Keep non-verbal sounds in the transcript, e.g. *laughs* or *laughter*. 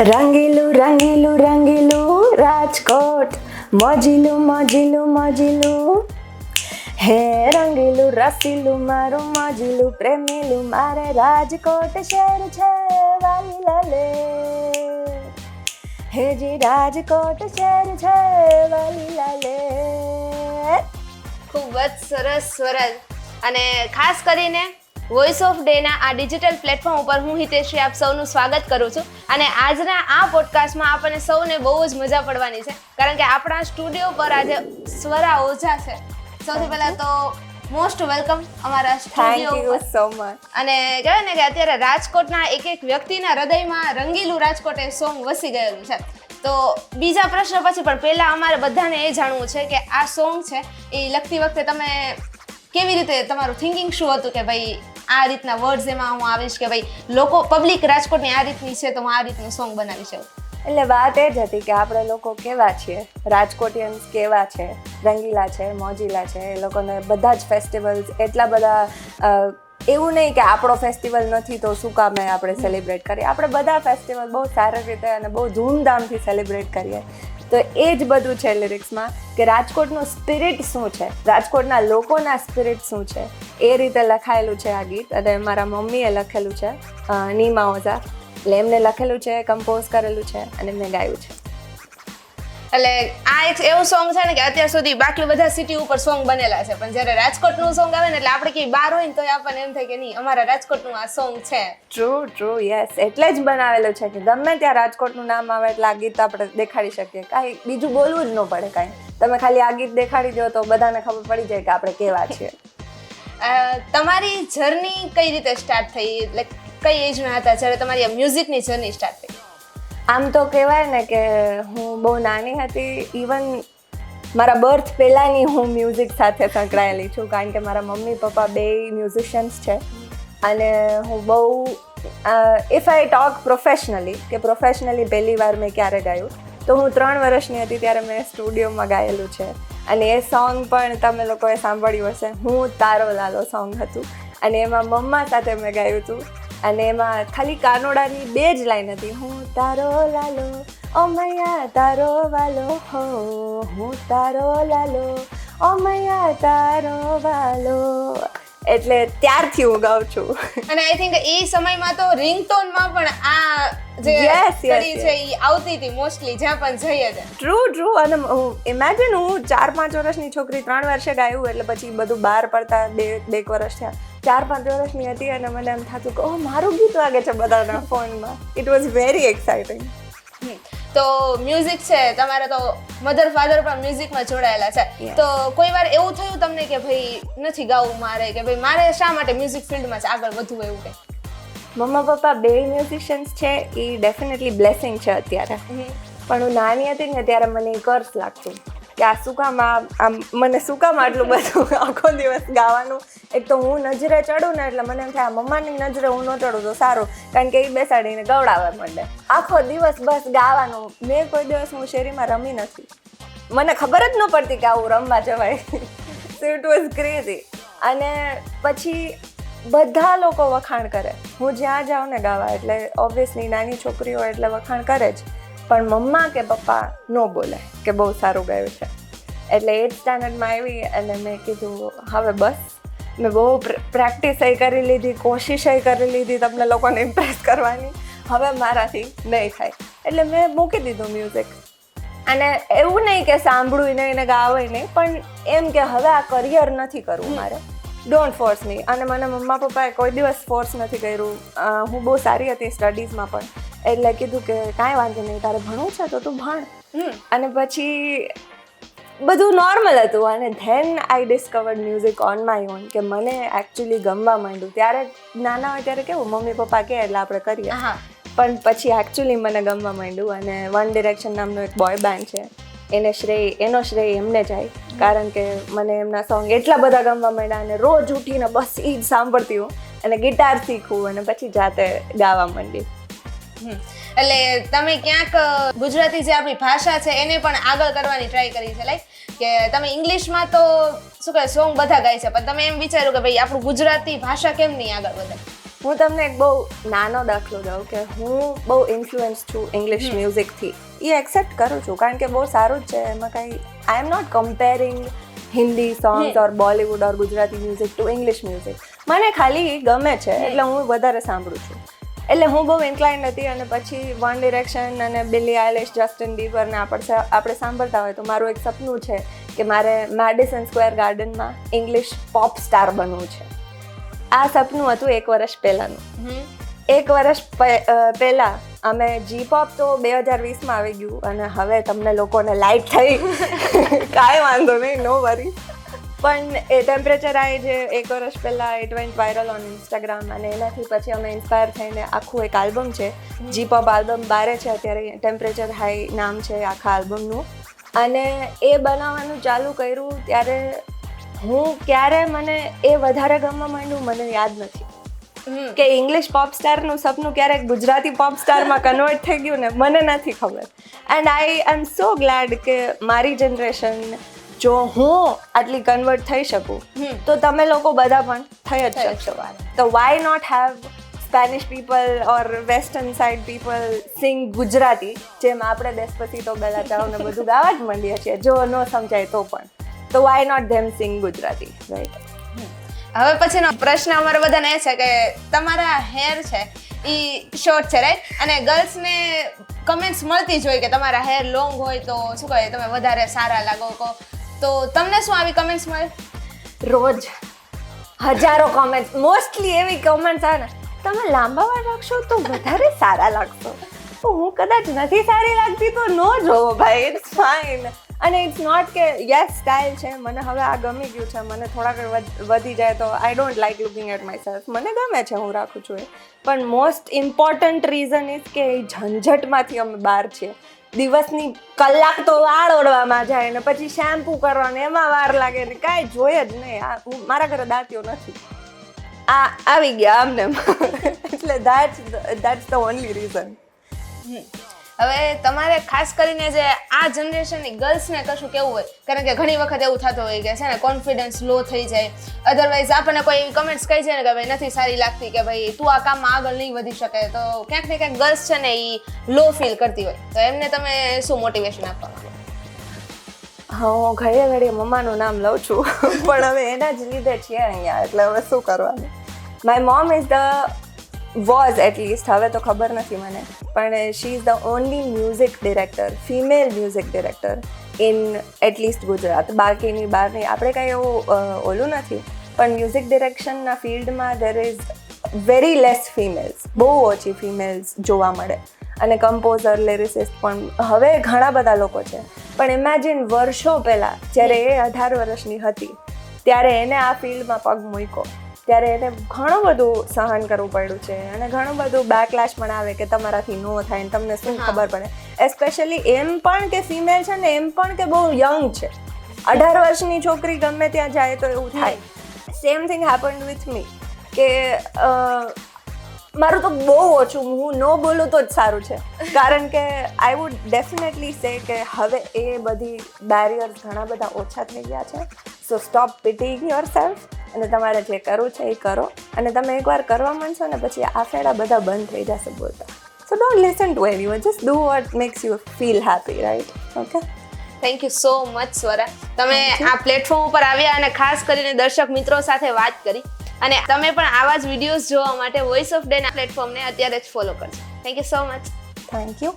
રંગીલું રંગીલું રંગીલું રાજકોટ. મોજીલું મોજીલું મોજીલું. હે રંગીલું, રસીલું, મારું મોજીલું, પ્રેમીલું, મારે રાજકોટ શહેર છે વાલી લાલે હે જી, રાજકોટ શહેર છે વાલી લાલે ખૂબ જ સરસ સરસ અને ખાસ કરીને વોઇસ ઓફ ડેના આ ડિજિટલ પ્લેટફોર્મ ઉપર હું હિતેશ્રી આપ સૌનું સ્વાગત કરું છું. અને આજના આ પોડકાસ્ટમાં આપણને સૌને બહુ જ મજા પડવાની છે. કારણ કે આપણા સ્ટુડિયો પર આજે સ્વરા ઓઝા છે. સૌથી પહેલાં તો મોસ્ટ વેલકમ અમારા thank studio you so much અને કહેવાય ને કે અત્યારે રાજકોટના એક એક વ્યક્તિના હૃદયમાં રંગીલું રાજકોટ એ સોંગ વસી ગયેલું છે. તો બીજા પ્રશ્ન પછી પણ પહેલાં અમારે બધાને એ જાણવું છે કે આ સોંગ છે એ લખતી વખતે તમે કેવી રીતે તમારું થિંકિંગ શું હતું કે ભાઈ આ રીતના વર્ડ્સ એમાં હું આવીશ કે ભાઈ લોકો પબ્લિક રાજકોટની આ રીતની છે તો હું આ રીતનું સોંગ બનાવી શકું એટલે વાત એ જ હતી કે આપણે લોકો કેવા છીએ? રાજકોટિયન્સ કેવા છે? રંગીલા છે, મોજીલા છે? એ લોકોને બધા જ ફેસ્ટિવલ્સ એટલા બધા એવું નહીં કે આપણો ફેસ્ટિવલ નથી તો શું કામે આપણે સેલિબ્રેટ કરીએ? આપણે બધા ફેસ્ટિવલ બહુ સારી રીતે અને બહુ ધૂમધામથી સેલિબ્રેટ કરીએ. તો એ જ બધું છે લિરિક્સમાં કે રાજકોટનું સ્પિરિટ શું છે? રાજકોટના લોકોના સ્પિરિટ શું છે? એ રીતે લખાયેલું છે આ ગીત અને મારા મમ્મીએ લખેલું છે નીમા ઓઝા. એટલે એમને લખેલું છે કમ્પોઝ કરેલું છે અને મેં ગાયું છે. એટલે આ એક એવું સોંગ છે ને કે અત્યાર સુધી બાકી બધા સિટી ઉપર સોંગ બનેલા છે. પણ જ્યારે રાજકોટનું સોંગ આવે ને એટલે આપણે કઈ બહાર હોય ને તો આપણને એમ થાય કે નહીં અમારા રાજકોટનું આ સોંગ છે. ટ્રુ ટ્રુ યસ એટલે જ બનાવેલું છે કે ગમે ત્યાં રાજકોટનું નામ આવે એટલે આ ગીત આપણે દેખાડી શકીએ. કાંઈ બીજું બોલવું જ ન પડે કાંઈ. તમે ખાલી આ ગીત દેખાડી દો તો બધાને ખબર પડી જાય કે આપણે કેવા છીએ. *laughs* તમારી જર્ની કઈ રીતે સ્ટાર્ટ થઈ? એટલે કઈ એજના હતા? જ્યારે તમારી મ્યુઝિકની જર્ની સ્ટાર્ટ થઈ? આમ તો કહેવાય ને કે હું બહુ નાની હતી ઇવન મારા બર્થ પહેલાંની હું મ્યુઝિક સાથે સંકળાયેલી છું, કારણ કે મારા મમ્મી પપ્પા બે મ્યુઝિશિયન્સ છે. અને હું બહુ ઇફ આઈ ટોક પ્રોફેશનલી કે પ્રોફેશનલી પહેલી વાર મેં ક્યારે ગાયું? તો હું ત્રણ વર્ષની હતી ત્યારે મેં સ્ટુડિયોમાં ગાયેલું છે. અને એ સોંગ પણ તમે લોકોએ સાંભળ્યું હશે. હું તારો લાલો સોંગ હતું. અને એમાં મમ્મા સાથે મેં ગાયું હતું. અને એમાં ખાલી કાનોડાની બે જ લાઈન હતી. હું તારો લાલો ઓ મૈયા તારો વાલો હો. હું તારો લાલો ઓ મૈયા તારો વાલો. એટલે ત્યારથી હું ગાઉં છું. અને આઈ થિંક એ સમયમાં તો રિંગટોનમાં પણ આ જે કડી છે એ આવતી હતી મોસ્ટલી જ્યાં પણ જઈએ છે ટ્રુ ટ્રુ અને ઇમેજિન હું ચાર પાંચ વર્ષની છોકરી ત્રણ વર્ષે ગાયું એટલે પછી બધું બહાર પડતા બે બે વર્ષ થયા. ચાર પાંચ વર્ષની હતી અને મને એમ થતું કે ઓ મારું ગીત વાગે છે બધાના ફોનમાં. It was very exciting. તો મ્યુઝિક છે તમારે તો મધર ફાધર પણ મ્યુઝિકમાં જોડાયેલા છે. તો કોઈ વાર એવું થયું તમને કે ભાઈ નથી ગાવું મારે કે ભાઈ મારે શા માટે મ્યુઝિક ફિલ્ડમાં આગળ વધવું એવું કંઈ? મમ્મા પપ્પા બે મ્યુઝિશિયન્સ છે એ ડેફિનેટલી બ્લેસિંગ છે અત્યારે. પણ હું નાની હતી ને ત્યારે મને કર્સ લાગતું. કે આ શું કામ આ મને શું કામ આટલું બધું *laughs* આખો દિવસ ગાવાનું. એક તો હું નજરે ચડું ને એટલે મને એમ થાય મમ્માની નજરે હું ન ચડું તો સારું, કારણ કે એ બેસાડીને ગવડાવવા માંડે આખો દિવસ બસ ગાવાનું. મેં કોઈ દિવસ હું શેરીમાં રમી નથી. મને ખબર જ ન પડતી કે આવું રમવા જવાય. સો ઇટ વોઝ ક્રેઝી અને પછી બધા લોકો વખાણ કરે. હું જ્યાં જાઉં ને ગાવા, એટલે ઓબ્વિયસલી નાની છોકરીઓ એટલે વખાણ કરે જ. પણ મમ્મા કે પપ્પા ન બોલે, કે બહુ સારું ગાયું છે. એટલે એટ સ્ટાન્ડર્ડમાં આવી અને મેં કીધું, હવે બસ. મેં બહુ પ્રેક્ટિસ કરી લીધી, કોશિશ કરી લીધી તમને લોકોને ઇમ્પ્રેસ કરવાની. હવે મારાથી નહીં થાય. એટલે મેં મૂકી દીધું મ્યુઝિક અને એવું નહીં કે સાંભળવું નહીં ને ગાવે નહીં, પણ એમ કે હવે આ કરિયર નથી કરવું મારે. ડોન્ટ ફોર્સ મી અને મને મમ્મા પપ્પાએ કોઈ દિવસ ફોર્સ નથી કર્યું. હું બહુ સારી હતી સ્ટડીઝમાં પણ. એટલે કીધું કે કાંઈ વાંધો નહીં તારે ભણવું છે તો તું ભણ. હમ. અને પછી બધું નોર્મલ હતું અને then I discovered music on my own કે મને એકચ્યુઅલી ગમવા માંડ્યું. ત્યારે નાના હોય ત્યારે કેવું મમ્મી પપ્પા કે એટલે આપણે કરીએ. હા. પણ પછી એકચ્યુઅલી મને ગમવા માંડ્યું અને વન ડિરેક્શન નામનો એક બોય બેન્ડ છે. એને શ્રેય એનો શ્રેય એમને જાય કારણ કે મને એમના સોંગ એટલા બધા ગમવા માંડ્યા અને રોજ ઉઠીને બસ એ જ સાંભળતી હું અને ગિટાર શીખવું અને પછી જાતે ગાવા માંડી. એટલે તમે ક્યાંક ગુજરાતી જે આપણી ભાષા છે એને પણ આગળ કરવાની ટ્રાય કરી છે લાઈક કે તમે ઇંગ્લિશમાં તો શું કહે સોંગ બધા ગાય છે પણ તમે એમ વિચાર્યું કે ભાઈ આપણું ગુજરાતી ભાષા કેમ નહીં આગળ વધે? હું તમને એક બહુ નાનો દાખલો દઉં કે હું બહુ ઇન્ફ્લુઅન્સ છું ઇંગ્લિશ મ્યુઝિકથી એ એક્સેપ્ટ કરું છું કારણ કે બહુ સારું જ છે એમાં કંઈ I am not comparing Hindi songs or Bollywood or Gujarati music to English music મને ખાલી ગમે છે એટલે હું વધારે સાંભળું છું. એટલે હું બહુ ઇન્ક્લાઇન્ડ હતી અને પછી વન ડિરેક્શન અને બિલી આઇલિશ જસ્ટિન બીબરને આપણે આપણે સાંભળતા હોય તો મારું એક સપનું છે કે મારે મેડિસન સ્ક્વેર ગાર્ડનમાં ઇંગ્લિશ પોપ સ્ટાર બનવું છે. આ સપનું હતું એક વર્ષ પહેલાંનું. એક વર્ષ પહેલાં અમે જી પોપ તો બે હજાર વીસમાં આવી ગયું અને હવે તમને લોકોને લાઈટ થઈ. કાંઈ વાંધો નહીં નો વરી પણ એ ટેમ્પરેચર આ જે એક વર્ષ પહેલાં it went viral on Instagram અને એનાથી પછી અમે ઇન્સ્પાયર થઈને આખું એક આલ્બમ છે. જી પોપ આલ્બમ બારે છે અત્યારે ટેમ્પરેચર હાઈ નામ છે આખા આલ્બમનું અને એ બનાવવાનું ચાલુ કર્યું ત્યારે હું ક્યારે મને એ વધારે ગમવા માંડ્યું મને યાદ નથી. કે ઇંગ્લિશ પોપ સ્ટારનું સપનું ક્યારેક ગુજરાતી પોપ સ્ટારમાં કન્વર્ટ થઈ ગયું ને મને નથી ખબર. And I M so glad કે મારી જનરેશન જો હું આટલી કન્વર્ટ થઈ શકું તો તમે લોકો બધા પણ થઈ જ શકશો. તો why not have Spanish people or western side people sing Gujarati જેમ આપણે દેશપસીતો ગલા ચાવ ને બધું ગાવા જ માંડીએ છીએ. જો ન સમજાય તો પણ. તો why not them sing Gujarati right હવે પછીનો પ્રશ્ન અમારો બધાને એ છે કે તમારા હેર છે એ શોર્ટ છે રાઈટ અને ગર્લ્સને કમેન્ટ્સ મળતી જ હોય કે તમારા હેર લોંગ હોય તો શું કહે? તમે વધારે સારા લાગો કહો તો તમને શું આવી કમેન્ટ્સ મળે? રોજ હજારો કમેન્ટ્સ મોસ્ટલી એવી કમેન્ટ્સ આવે ને, તમે લાંબા વાર રાખશો તો વધારે સારા લાગશો. તો હું કદાચ નથી સારી લાગતી તો નો જોવો ભાઈ ઇટ્સ ફાઇન અને ઇટ્સ નોટ કે યસ સ્ટાઇલ છે, મને હવે આ ગમી ગયું છે, મને થોડાક વધી જાય તો I don't like looking at myself મને ગમે છે હું રાખું છું એ. પણ મોસ્ટ ઇમ્પોર્ટન્ટ રીઝન ઇઝ કે એ ઝંઝટમાંથી અમે બહાર છીએ. દિવસની કલાક તો વાળ ઓળવામાં જાય ને પછી શેમ્પુ કરવાનો, એમાં વાર લાગે ને કાંઈ જોઈએ જ નહીં. આ, હું- મારા ઘરે દાંતીઓ નથી. આ, આવી ગયા આમને. એટલે that's that's the only reason હવે તમારે ખાસ કરીને જે આ જનરેશનની ગર્લ્સને કશું કેવું હોય? કારણ કે ઘણી વખત એવું થતું હોય કે છે ને કોન્ફિડન્સ લો થઈ જાય. અધરવાઇઝ આપણને કોઈ એવી કમેન્ટ્સ કહી છે ને કે ભાઈ નથી સારી લાગતી કે ભાઈ તું આ કામમાં આગળ નહીં વધી શકે. તો ક્યાંક ને ક્યાંક ગર્લ્સ છે ને એ લો ફીલ કરતી હોય. તો એમને તમે શું મોટિવેશન આપવા માંગો? હા ઘડીએ ઘડીએ મમ્માનું નામ લઉં છું. *laughs* પણ હવે એના જ લીધે છીએ અહીંયા, એટલે હવે શું કરવાનું? My mom is the was at least હવે તો ખબર નથી મને. પણ she is the only music director female music director in at least Gujarat. બાકીની બહારની આપણે કાંઈ એવું ઓલું નથી. પણ મ્યુઝિક ડિરેક્શનના ફિલ્ડમાં there is very less females બહુ ઓછી ફિમેલ્સ જોવા મળે. અને કમ્પોઝર લિરિસિસ્ટ પણ હવે ઘણા બધા લોકો છે. પણ ઇમેજિન વર્ષો પહેલાં જ્યારે એ અઢાર વર્ષની હતી, ત્યારે એને આ ફિલ્ડમાં પગ મૂક્યો. ત્યારે એને ઘણું બધું સહન કરવું પડ્યું છે અને ઘણું બધું બેકલેશ પણ આવે કે તમારાથી નો થાય ને તમને શું ખબર પડે. એસ્પેશિયલી એમ પણ કે ફિમેલ છે ને એમ પણ કે બહુ યંગ છે. અઢાર વર્ષની છોકરી ગમે ત્યાં જાય તો એવું થાય. Same thing happen with me કે મારું તો બહુ ઓછું હું ન બોલું તો જ સારું છે. કારણ કે આઈ વુડ ડેફિનેટલી સે કે હવે એ બધી બેરિયર્સ ઘણા બધા ઓછા થઈ ગયા છે. So stop pitting yourself અને તમારે જે કરવું છે એ કરો. અને તમે એકવાર કરવા માંડશો ને પછી આ ફેડા બધા બંધ થઈ જશે બોલતા. So don't listen to anyone just do what makes you feel happy right okay thank you so much Swara. તમે આ પ્લેટફોર્મ ઉપર આવ્યા અને ખાસ કરીને દર્શક મિત્રો સાથે વાત કરી. અને તમે પણ આવા જ વિડીયોઝ જોવા માટે વોઇસ ઓફ ડેના પ્લેટફોર્મને અત્યારે જ ફોલો કરજો. Thank you so much thank you